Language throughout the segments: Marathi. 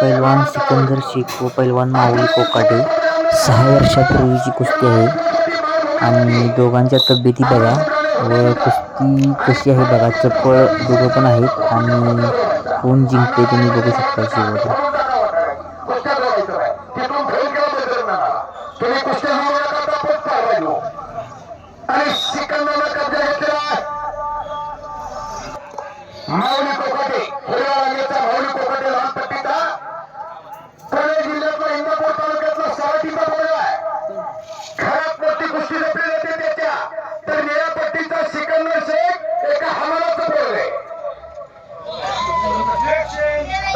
पैलवान सिकंदर शेख व पैलवान माऊली कोकाटे. सहा वर्षापूर्वीची कुस्ती आहे आणि दोघांच्या तब्येती बघा व कुस्ती कशी आहे बघा चप्पळ दोघं पण आहेत आणि कोण जिंकते तुम्ही बघू शकता शेवटी. माऊली कोकाटे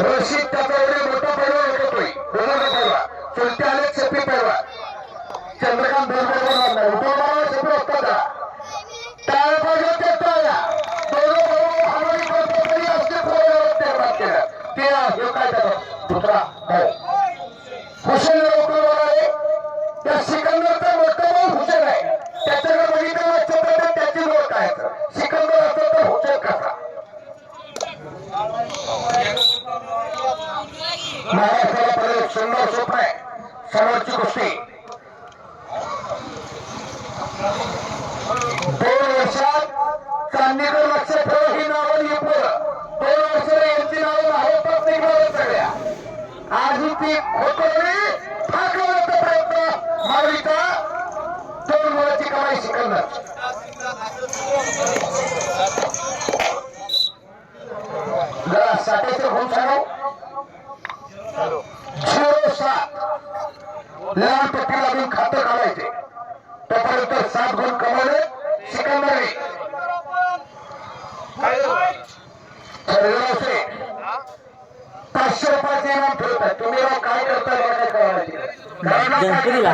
रशीद त्याचा एवढा मोठा पैलवान होतोय बुजुर्ग पैलवा चुलते आले शेपी पैलवा चंद्रकांत भुजबळ मारा टाळ्या पाहिजे ते टाळ्या दोघं हमारी करतो तरी पोरावर निर्माण केलं. ते हे काय त्याचा दुसरा भाऊ. हुसेन लवकर बोलावे त्या सिकंदरचा मोठा भाऊ हुसेन आहे. त्याच्याकडे बघितलं वाटतं तर त्याची ओळख आहे. सिकंदर असतो तर हुसेन कसा महाराष्ट्राला पहिले एक सुंदर स्वप्न आहे. समोरची कुस्ती दोन वर्षात चांदीकर लक्ष ठेव ही नावं ही पोरं दोन वर्षाला यांची नावं महाराष्ट्रात निघणार सगळ्या. आज ही ती खोटवली ठाकवण्याचा प्रयत्न मारवीचा दोन मुलाची कमाई शिकवणार. जरा साठ्याचं होऊन सांगू. लाल पट्टी लागून खातं काढायचे तोपर्यंत सात गुण कमवले सिकंदरने पाचशे रुपयाचे इनाम ठेवतात. तुम्ही राव काय करता मला काय कळायचे गणपतीला?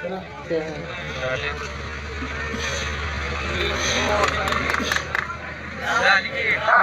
का? गणपती असतो ना आला तुमचा आता कुठे